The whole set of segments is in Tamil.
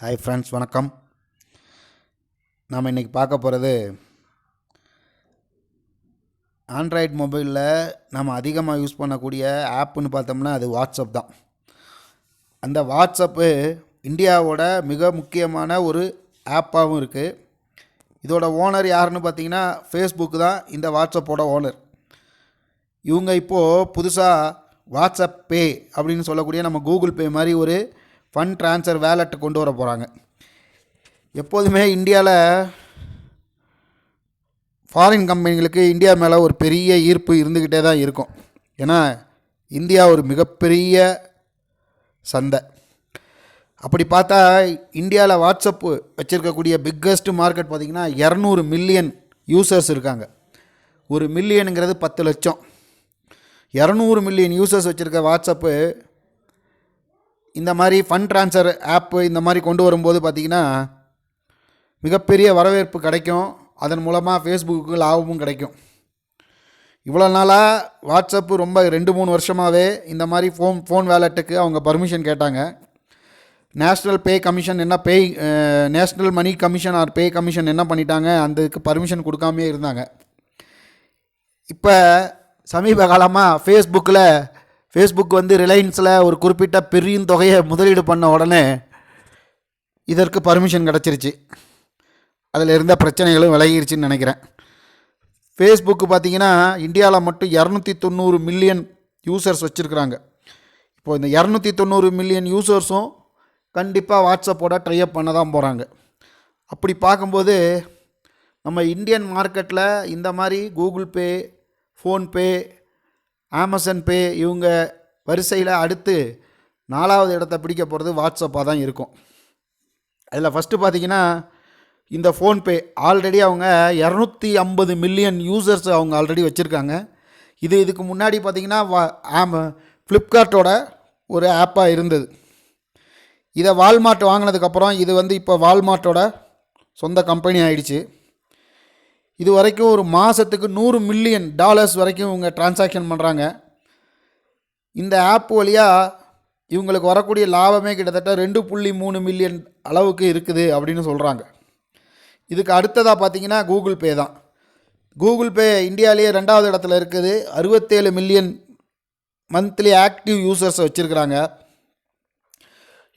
ஹாய் ஃப்ரெண்ட்ஸ் வணக்கம். நாம் இன்றைக்கி பார்க்க போகிறது ஆண்ட்ராய்ட் மொபைலில் நம்ம அதிகமாக யூஸ் பண்ணக்கூடிய ஆப்புன்னு பார்த்தோம்னா அது வாட்ஸ்அப் தான். அந்த வாட்ஸ்அப்பு இந்தியாவோட மிக முக்கியமான ஒரு ஆப்பாகவும் இருக்குது இதோட ஓனர் யாருன்னு பார்த்தீங்கன்னா ஃபேஸ்புக் தான் இந்த வாட்ஸ்அப்போட ஓனர் இவங்க இப்போது புதுசாக வாட்ஸ்அப் பே அப்படின்னு சொல்லக்கூடிய நம்ம கூகுள் பே மாதிரி ஒரு ஃபண்ட் ட்ரான்ஸ்ஃபர் வேலெட்டை கொண்டு வர போகிறாங்க எப்போதுமே இந்தியாவில் ஃபாரின் கம்பெனிகளுக்கு இந்தியா மேலே ஒரு பெரிய ஈர்ப்பு இருந்துக்கிட்டே தான் இருக்கும். ஏன்னா இந்தியா ஒரு மிகப்பெரிய சந்தை. அப்படி பார்த்தா இந்தியாவில் வாட்ஸ்அப்பு வச்சுருக்கக்கூடிய பிக்கஸ்ட் மார்க்கெட் பார்த்திங்கன்னா இரநூறு மில்லியன் யூசர்ஸ் இருக்காங்க. ஒரு மில்லியனுங்கிறது பத்து லட்சம். இரநூறு மில்லியன் யூசர்ஸ் வச்சுருக்க வாட்ஸ்அப்பு இந்த மாதிரி ஃபண்ட் ட்ரான்ஸ்ஃபர் ஆப்பு இந்த மாதிரி கொண்டு வரும்போது பார்த்திங்கன்னா மிகப்பெரிய வரவேற்பு கிடைக்கும். அதன் மூலமாக ஃபேஸ்புக்கு லாபமும் கிடைக்கும். இவ்வளோ நாளாக வாட்ஸ்அப்பு ரொம்ப ரெண்டு மூணு வருஷமாகவே இந்த மாதிரி ஃபோன் ஃபோன் வேலெட்டுக்கு அவங்க பர்மிஷன் கேட்டாங்க. நேஷ்னல் பே கமிஷன் என்ன pay national money commission or pay commission என்ன பண்ணிட்டாங்க அதுக்கு பர்மிஷன் கொடுக்காமே இருந்தாங்க. இப்போ சமீப காலமாக ஃபேஸ்புக்கில் ஃபேஸ்புக் வந்து ரிலையன்ஸில் ஒரு குறிப்பிட்ட பெரிய தொகையை முதலீடு பண்ண உடனே இதற்கு பர்மிஷன் கிடச்சிருச்சு. அதில் இருந்த பிரச்சனைகளும் விலகிருச்சுன்னு நினைக்கிறேன். ஃபேஸ்புக்கு பார்த்தீங்கன்னா இந்தியாவில் மட்டும் இரநூத்தி தொண்ணூறு மில்லியன் யூசர்ஸ் வச்சுருக்குறாங்க. இப்போ இந்த இரநூத்தி தொண்ணூறு மில்லியன் யூசர்ஸும் கண்டிப்பாக வாட்ஸ்அப்போட ட்ரைஅப் பண்ண தான் போகிறாங்க அப்படி பார்க்கும்போது நம்ம இந்தியன் மார்க்கெட்டில் இந்த மாதிரி Google Pay PhonePe Amazon Pay இவங்க வரிசையில் அடுத்து நாலாவது இடத்த பிடிக்க போகிறது வாட்ஸ்அப்பாக தான் இருக்கும். அதில் ஃபஸ்ட்டு பார்த்தீங்கன்னா இந்த ஃபோன்பே ஆல்ரெடி அவங்க இரநூத்தி ஐம்பது மில்லியன் யூசர்ஸ் அவங்க ஆல்ரெடி வச்சுருக்காங்க. இது இதுக்கு முன்னாடி பார்த்தீங்கன்னா வா ஆம ஃப்ளிப்கார்ட்டோட ஒரு ஆப்பாக இருந்தது. இதை வால்மார்ட் வாங்கினதுக்கப்புறம் இது வந்து இப்போ வால்மார்ட்டோட சொந்த கம்பெனி ஆயிடுச்சு. இது வரைக்கும் ஒரு மாதத்துக்கு நூறு மில்லியன் டாலர்ஸ் வரைக்கும் இவங்க டிரான்சாக்ஷன் பண்ணுறாங்க இந்த ஆப் வழியாக இவங்களுக்கு வரக்கூடிய லாபமே கிட்டத்தட்ட ரெண்டு புள்ளி மூணு மில்லியன் அளவுக்கு இருக்குது அப்படின்னு சொல்கிறாங்க இதுக்கு அடுத்ததாக பார்த்தீங்கன்னா கூகுள் பே தான். கூகுள் பே இந்தியாவிலேயே ரெண்டாவது இடத்துல இருக்குது. அறுபத்தேழு மில்லியன் மந்த்லி ஆக்டிவ் யூசர்ஸ் வச்சுருக்கிறாங்க.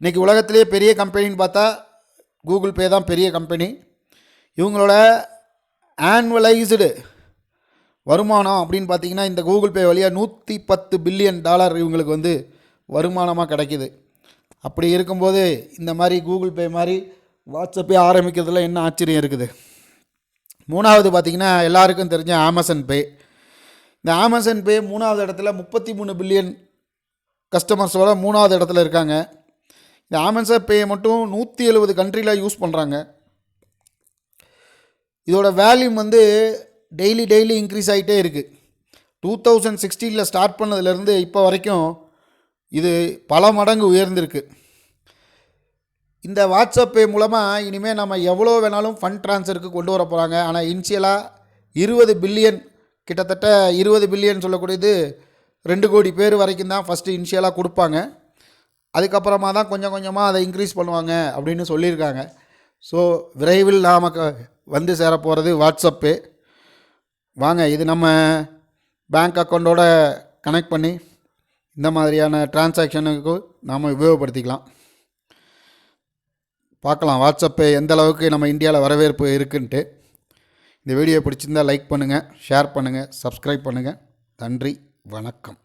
இன்றைக்கி உலகத்திலே பெரிய கம்பெனின்னு பார்த்தா கூகுள் பே தான் பெரிய கம்பெனி இவங்களோட ஆன்வலைஸ்டு வருமானம் அப்படின்னு பார்த்தீங்கன்னா இந்த கூகுள் பே வழியாக நூற்றி பத்து பில்லியன் டாலர் இவங்களுக்கு வந்து வருமானமாக கிடைக்கிது. அப்படி இருக்கும்போது இந்த மாதிரி கூகுள் பே மாதிரி வாட்ஸ்அப்பே ஆரம்பிக்கிறதுல என்ன ஆச்சரியம் இருக்குது? மூணாவது பார்த்திங்கன்னா எல்லாருக்கும் தெரிஞ்ச அமேசான் பே இந்த அமேசான் பே மூணாவது இடத்துல முப்பத்தி மூணு பில்லியன் கஸ்டமர்ஸோட மூணாவது இடத்துல இருக்காங்க. இந்த அமேசான் பே மட்டும் நூற்றி எழுபது கண்ட்ரியில் யூஸ் பண்ணுறாங்க இதோட வேல்யூம் வந்து டெய்லி டெய்லி இன்க்ரீஸ் ஆகிட்டே இருக்குது டூ தௌசண்ட் சிக்ஸ்டீனில் ஸ்டார்ட் பண்ணதுலேருந்து இப்போ வரைக்கும் இது பல மடங்கு உயர்ந்திருக்கு. இந்த வாட்ஸ்அப் பே மூலமாக இனிமேல் நம்ம எவ்வளோ வேணாலும் ஃபண்ட் ட்ரான்ஸ்ஃபருக்கு கொண்டு வர போகிறாங்க ஆனால் இனிஷியலாக இருபது பில்லியன் கிட்டத்தட்ட இருபது பில்லியன் சொல்லக்கூடியது ரெண்டு கோடி பேர் வரைக்கும் தான் ஃபஸ்ட்டு இனிஷியலாக கொடுப்பாங்க. அதுக்கப்புறமா தான் கொஞ்சம் கொஞ்சமாக அதை இன்க்ரீஸ் பண்ணுவாங்க அப்படின்னு சொல்லியிருக்காங்க. ஸோ விரைவில் நாம் வந்து சேர போகிறது வாட்ஸ்அப்பு வாங்க இது நம்ம பேங்க் அக்கௌண்ட்டோட கனெக்ட் பண்ணி இந்த மாதிரியான டிரான்சாக்ஷனுக்கு நாம் உபயோகப்படுத்திக்கலாம். பார்க்கலாம் வாட்ஸ்அப்பு எந்த அளவுக்கு நம்ம இந்தியாவில் வரவேற்பு இருக்குன்ட்டு. இந்த வீடியோ பிடிச்சிருந்தால் லைக் பண்ணுங்கள் ஷேர் பண்ணுங்கள் சப்ஸ்கிரைப் பண்ணுங்கள் நன்றி வணக்கம்.